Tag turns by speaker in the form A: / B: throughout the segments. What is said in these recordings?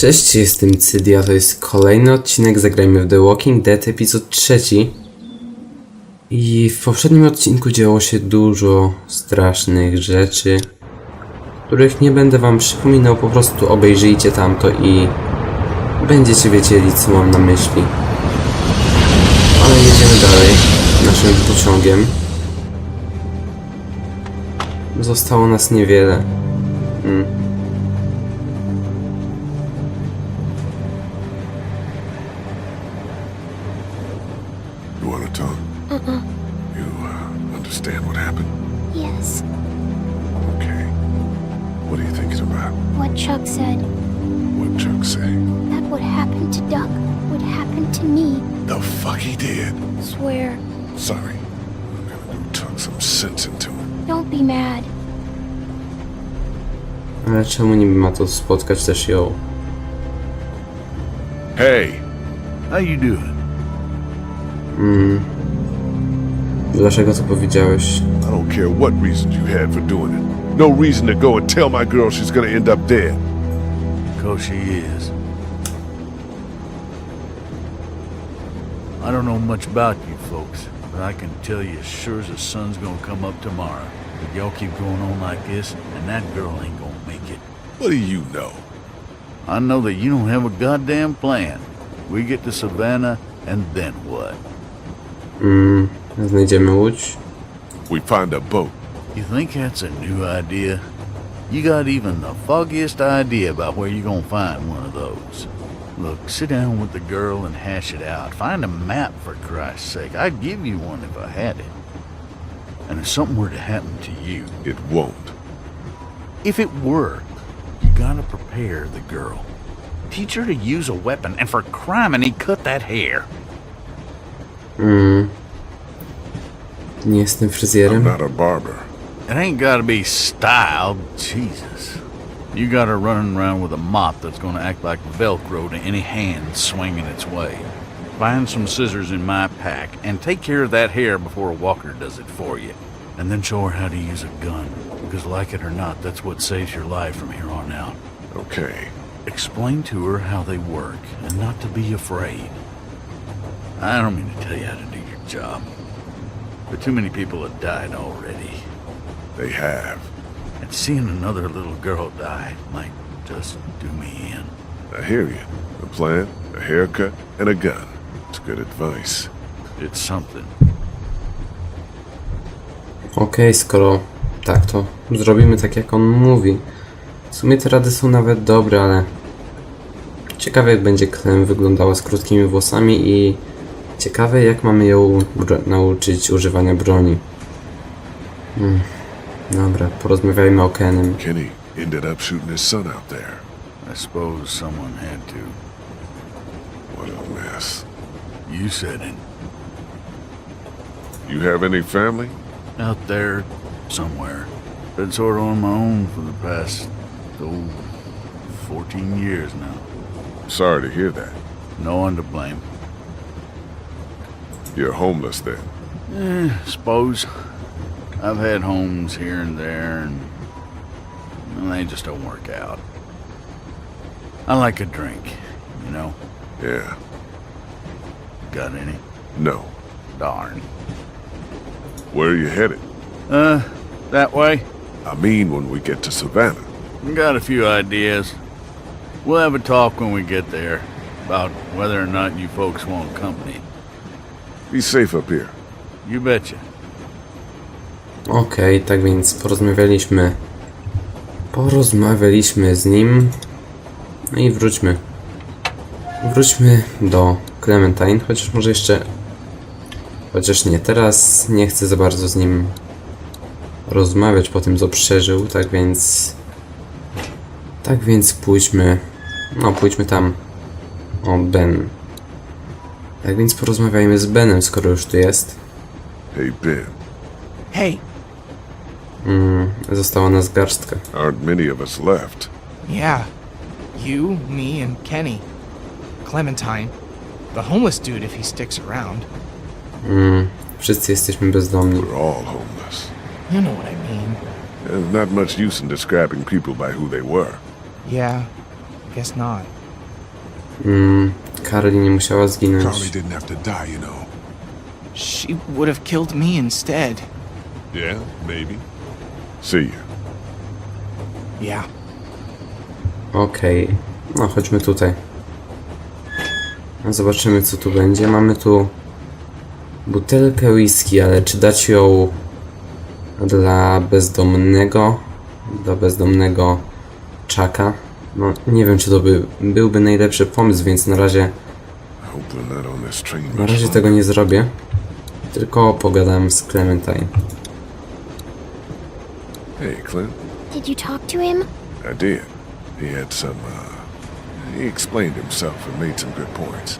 A: Cześć, jestem Cydia, to jest kolejny odcinek Zagrajmy w The Walking Dead, epizod trzeci. I w poprzednim odcinku działo się dużo strasznych rzeczy, których nie będę wam przypominał, po prostu obejrzyjcie tamto i będziecie wiedzieli, co mam na myśli. Ale jedziemy dalej naszym pociągiem. Zostało nas niewiele. Mm.
B: Chuck said.
C: What Chuck say?
B: That what happened to Duck would happen to me.
C: The fuck he did?
B: Swear.
C: Sorry. I'm gonna go talk some sense into him.
B: Don't be mad.
A: Ale czemu niby ma to spotkać też ją?
C: Hey!
D: How you doing? Mm-hmm.
A: Dlaczego to powiedziałeś?
C: I don't care what reasons you had for doing it. No reason to go and tell my girl she's gonna end up dead.
D: Cause she is. I don't know much about you folks, but I can tell you as sure as the sun's gonna come up tomorrow. If y'all keep going on like this, and that girl ain't gonna make it.
C: What do you know?
D: I know that you don't have a goddamn plan. We get to Savannah, and then what?
A: Mm, znajdziemy łódź?
C: We find a boat.
D: You think that's a new idea? You got even the foggiest idea about where you're gonna find one of those. Look, sit down with the girl and hash it out. Find a map, for Christ's sake. I'd give you one if I had it. And if something were to happen to you,
C: It won't.
D: if it were, you gotta prepare the girl. Teach her to use a weapon, and for criminy, cut that hair.
A: Mm. Nie jestem
C: I'm not a barber.
D: It ain't gotta be styled. Jesus. You got her running around with a mop that's gonna act like Velcro to any hand swinging its way. Find some scissors in my pack and take care of that hair before a walker does it for you. And then show her how to use a gun. Because, like it or not, that's what saves your life from here on out.
C: Okay.
D: Explain to her how they work and not to be afraid. I don't mean to tell you how to do your job, but too many people have died already.
C: They have.
D: And seeing another little girl die might just do me in.
C: I hear you. A plan, a haircut, and a gun. It's good advice.
D: It's something.
A: Okej, skoro tak, to zrobimy tak jak on mówi. W sumie te rady są nawet dobre, ale ciekawe jak będzie Clem wyglądała z krótkimi włosami i ciekawe jak mamy ją nauczyć używania broni. Hmm. Dobra, porozmawiajmy o Kenem.
C: Kenny ended up shooting his son out there.
D: I suppose someone had to.
C: What a mess.
D: You said it.
C: You have any family?
D: Out there, somewhere. Been sort of on my own for the past, oh, 14 years now.
C: Sorry to hear that.
D: No one to blame.
C: You're homeless then.
D: Eh, suppose. I've had homes here and there, and well, they just don't work out. I like a drink, you know.
C: Yeah.
D: Got any?
C: No.
D: Darn.
C: Where are you headed?
D: Uh, that way?
C: I mean when we get to Savannah.
D: Got a few ideas. We'll have a talk when we get there about whether or not you folks want company.
C: Be safe up here.
D: You betcha.
A: Okej, tak więc porozmawialiśmy. Porozmawialiśmy z nim. No i wróćmy. Wróćmy do Clementine, chociaż może jeszcze. Chociaż nie, teraz nie chcę za bardzo z nim rozmawiać po tym, co przeżył, tak więc. Tak więc pójdźmy. No, pójdźmy tam. O, Ben. Tak więc porozmawiajmy z Benem, skoro już tu jest.
C: Hey, Ben.
E: Hey,
A: Mm, została nas garstka.
C: Aren't many of us left.
E: yeah. You, me, and Kenny. Clementine. The homeless dude if he sticks around.
A: Mm, wszyscy jesteśmy bezdomni.
C: We're all homeless.
E: You know what I mean.
C: There's not much use in describing people by who they were.
E: Yeah, guess not.
A: mm, Carly nie musiała
C: Carly
A: zginąć.
C: didn't have to die, you know.
E: She would have killed me instead.
C: Yeah, maybe. See you.
E: Yeah.
A: Okej, no chodźmy tutaj. Zobaczymy co tu będzie. Mamy tu butelkę whisky, ale czy dać ją dla bezdomnego? Dla bezdomnego czaka? No nie wiem czy to by, byłby najlepszy pomysł, więc na razie, na razie tego nie zrobię. Tylko pogadam z Clementine.
C: Hey, Clint.
B: Did you talk to him?
C: I did. He had some, uh, he explained himself and made some good points.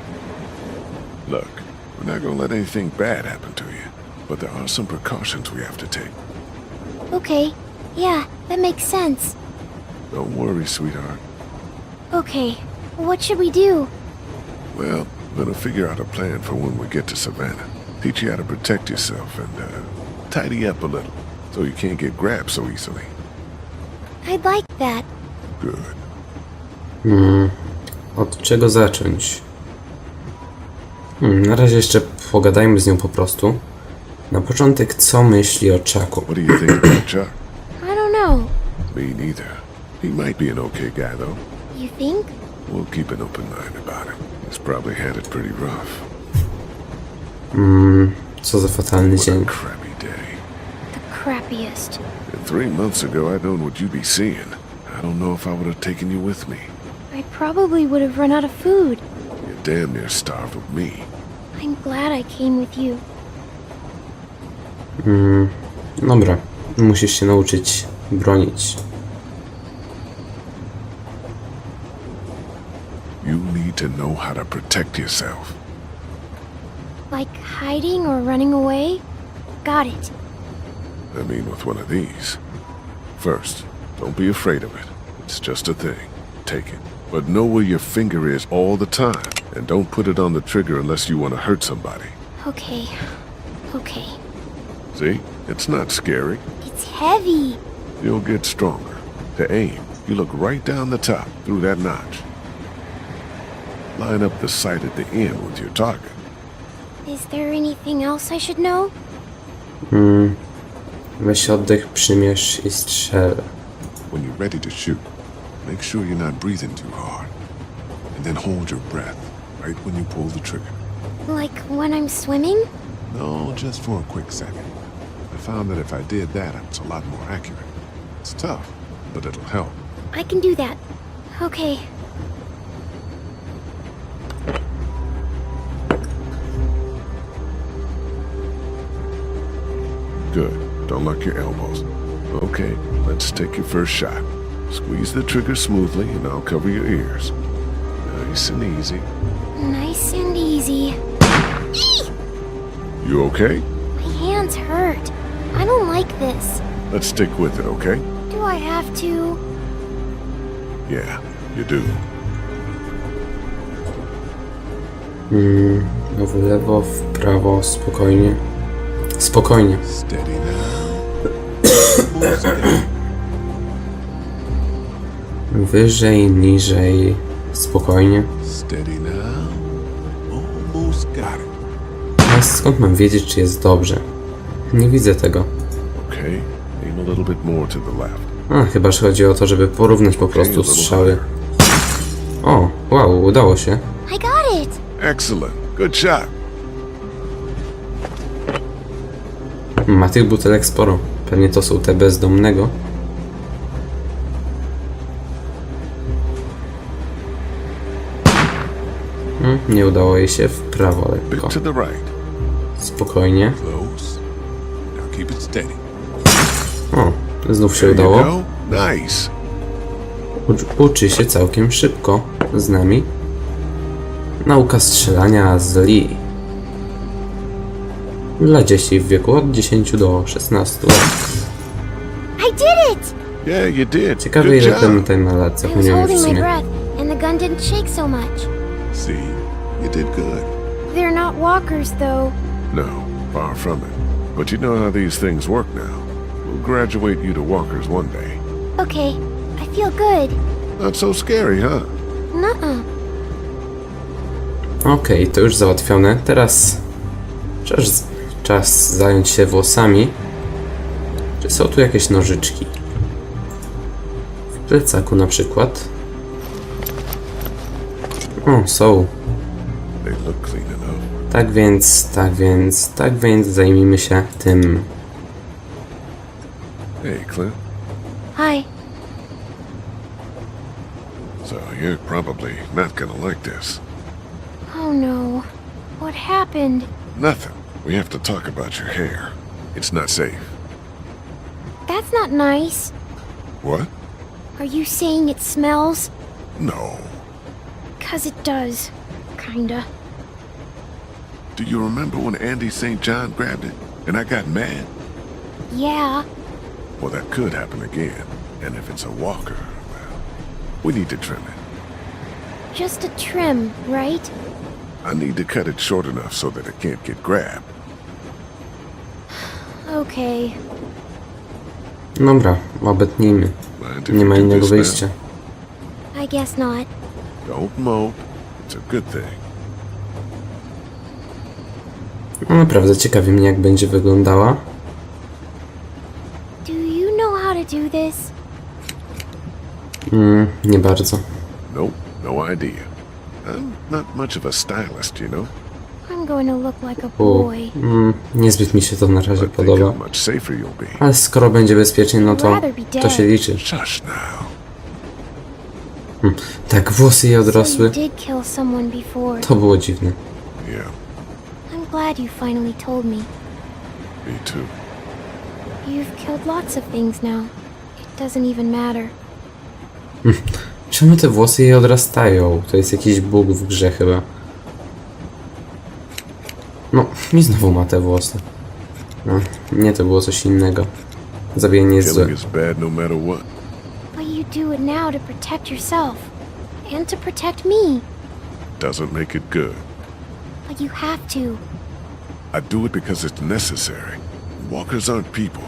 C: Look, we're not gonna let anything bad happen to you, but there are some precautions we have to take.
B: Okay. Yeah, that makes sense.
C: Don't worry, sweetheart.
B: Okay. What should we do?
C: Well, we're gonna figure out a plan for when we get to Savannah. Teach you how to protect yourself and, uh, tidy up a little so you can't get grabbed so easily.
B: I'd like that.
C: Good.
A: Od czego zacząć? Hmm, na razie jeszcze pogadajmy z nią po prostu. Na początek, co myśli o Chucku?
C: What do you think about Chuck?
B: I don't know.
C: Me neither. He might be an okay guy, though.
B: You think?
C: We'll keep an open mind about him. He's probably had it pretty rough.
A: Co za fatalny
C: What a
A: dzień.
C: crappy day.
B: The crappiest.
C: And three months ago, I'd known what you'd be seeing. I don't know if I would have taken you with me.
B: I probably would have run out of food.
C: You damn near starved with me.
B: I'm glad I came with you.
A: Mm, dobra, musisz się nauczyć bronić.
C: You need to know how to protect yourself.
B: Like hiding or running away? Got it.
C: I mean, with one of these. First, don't be afraid of it. It's just a thing. Take it. But know where your finger is all the time. And don't put it on the trigger unless you want to hurt somebody.
B: Okay. Okay.
C: See? It's not scary.
B: It's heavy.
C: You'll get stronger. To aim, you look right down the top through that notch. Line up the sight at the end with your target.
B: Is there anything else I should know? Hmm.
A: Weź oddech, przymierz i strzel.
C: When you're ready to shoot, make sure you're not breathing too hard. And then hold your breath right when you pull the trigger.
B: Like when I'm swimming?
C: No, just for a quick second. I found that if I did that, I was a lot more accurate. It's tough, but it'll help.
B: I can do that. Okay.
C: Good. Don't lock your elbows. Okay, let's take your first shot. Squeeze the trigger smoothly, and I'll cover your ears. Nice and easy.
B: Nice and easy.
C: You okay?
B: My hands hurt. I don't like this.
C: Let's stick with it, okay?
B: Do I have to?
C: Yeah, you do.
A: Hmm, no w lewo, w prawo, spokojnie. Spokojnie. Wyżej, niżej, spokojnie. A skąd mam wiedzieć, czy jest dobrze? Nie widzę tego.
C: A
A: chyba że chodzi o to, żeby porównać po prostu strzały. O, wow, udało się.
B: I got it.
C: Excellent. Good shot.
A: Ma tych butelek sporo. Pewnie to są te bezdomnego. Hmm, Nie udało jej się w prawo lekko. Spokojnie. O, znów się udało. Ucz- Uczy się całkiem szybko z nami. Nauka strzelania z Lee. Dla dzieci w wieku od 10 do 16 lat.
B: I did it!
C: Yeah, you did.
A: Ciekawe
C: Good
A: ile
C: job.
A: Clementine ma lat,
B: I was
A: zapomniałem w
B: holding my
A: sumie.
B: breath, and the gun didn't shake so much.
C: See, you did good.
B: They're not walkers, though.
C: No, far from it. But you know how these things work now. We'll graduate you to walkers one day.
B: Okay, I feel good.
C: Not so scary, huh?
B: Nuh-uh.
A: Okej, to już załatwione. Teraz czas, czas zająć się włosami. Czy są tu jakieś nożyczki? W plecaku na przykład. O, są. Tak więc, tak więc, tak więc zajmijmy się tym.
C: Hey, Clint.
B: Hi.
C: So you're probably not gonna like this.
B: Oh no. What happened?
C: Nothing. We have to talk about your hair. It's not safe.
B: That's not nice.
C: What?
B: Are you saying it smells?
C: No.
B: Cause it does. Kinda.
C: Do you remember when Andy St. John grabbed it and I got mad?
B: Yeah.
C: Well, that could happen again. And if it's a walker, well, we need to trim it.
B: Just a trim, right?
C: I need to cut it short enough so that it can't get grabbed.
B: Okay.
A: Dobra, obetnijmy.
C: Mind if
A: Nie
C: we
A: ma
C: do
A: innego
C: this now?
A: wyjścia.
B: I guess not.
C: Don't mope. It's a good thing.
A: No naprawdę ciekawi mnie jak będzie wyglądała.
B: Do you know how to do this?
A: Mm, nie bardzo.
C: Nope, no idea. I'm not much of a stylist, you know.
B: I'm going to look like a
A: U,
B: boy.
A: mm, niezbyt mi się to na razie
C: But think
A: podoba.
C: how much safer you'll be.
A: Ale skoro będzie bezpiecznie, no to to się liczy.
C: Shush now.
A: Tak, włosy jej
B: So you
A: odrosły.
B: did kill someone before.
A: To było dziwne.
C: Yeah,
B: I'm glad you finally told me.
C: me too.
B: You've killed lots of things now. It doesn't even matter.
A: Czemu te włosy jej odrastają? To jest jakiś bóg w grze chyba. No, i znowu ma te włosy. No, nie, to było coś innego. Zabijanie jest złe.
C: No.
B: But you do it now to protect yourself. And to protect me.
C: Doesn't make it good.
B: But you have to.
C: I do it because it's necessary. Walkers aren't people.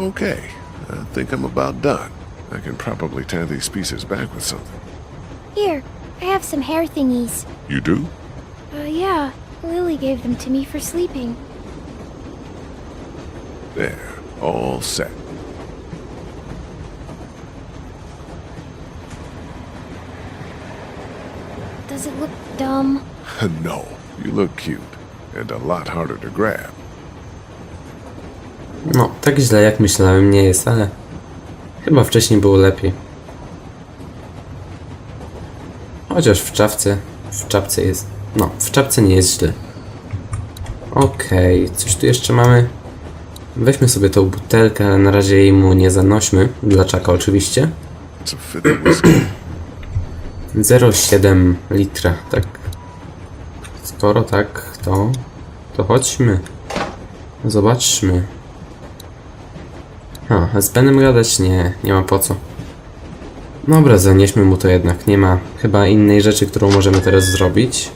C: Okay, I think I'm about done. I can probably tie these pieces back with something.
B: Here, I have some hair thingies.
C: You do?
B: Uh, yeah. Lily gave them to me for sleeping.
C: There, all set.
B: Does it look dumb?
C: no, you look cute. And a lot harder to grab.
A: No, tak źle jak myślałem nie jest, ale chyba wcześniej było lepiej. Chociaż w czapce, w czapce jest, no, w czapce nie jest źle. Okej, coś tu jeszcze mamy. Weźmy sobie tą butelkę, ale na razie jej mu nie zanośmy. Dla czaka oczywiście.
C: It's a fifth of whiskey.
A: 0,7 litra, tak. Skoro tak, to, to chodźmy. Zobaczmy. A, z Benem gadać? Nie, nie ma po co. Dobra, zanieśmy mu to jednak. Nie ma chyba innej rzeczy, którą możemy teraz zrobić.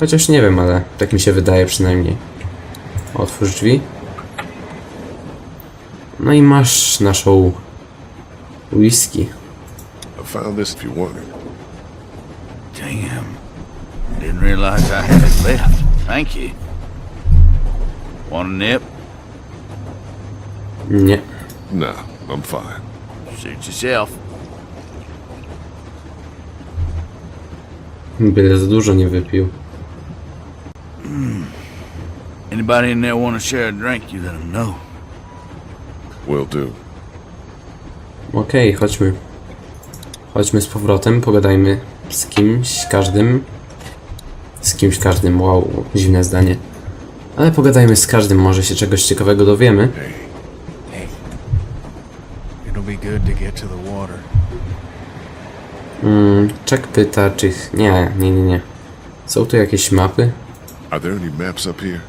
A: Chociaż nie wiem, ale tak mi się wydaje przynajmniej. Otwórz drzwi. No i masz naszą whisky.
C: I found this if you want it.
D: Damn. Didn't realize I had it left. Thank you. Want a nip?
A: Nie.
C: Nah, I'm fine.
D: Suit yourself.
A: Byle za dużo nie wypił.
D: Anybody in there want to share a drink, you let them know.
C: Will do.
A: Okej, chodźmy. Chodźmy z powrotem, pogadajmy z kimś, każdym. Z kimś każdym, wow, dziwne zdanie. Ale pogadajmy z każdym, może się czegoś ciekawego dowiemy.
C: Hey.
E: It'll be good to get to the water.
A: Mm, Czek pyta, czy... Nie, nie, nie, nie. Są tu jakieś mapy?
C: are there any maps up here?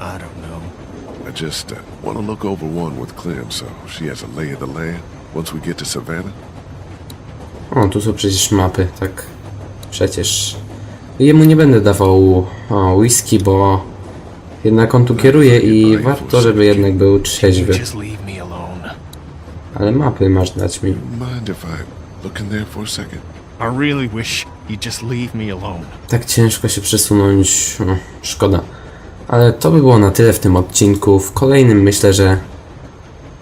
E: I don't know.
C: I just uh, want to look over one with Clem so she has a lay of the land once we get to Savannah.
A: O, tu są przecież mapy, tak. Przecież. Jemu nie będę dawał o, whisky, bo jednak on tu kieruje i warto, żeby jednak był trzeźwy.
E: Just leave.
A: Ale mapy masz dać mi.
C: Mind if I look in there for a second?
E: I really wish you'd just leave me alone.
A: Tak ciężko się przesunąć. O, szkoda. Ale to by było na tyle w tym odcinku. W kolejnym myślę, że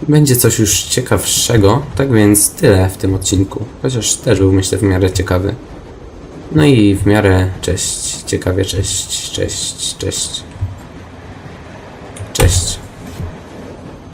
A: będzie coś już ciekawszego. Tak więc tyle w tym odcinku. Chociaż też był myślę w miarę ciekawy. No i w miarę cześć. Ciekawie cześć, cześć, cześć.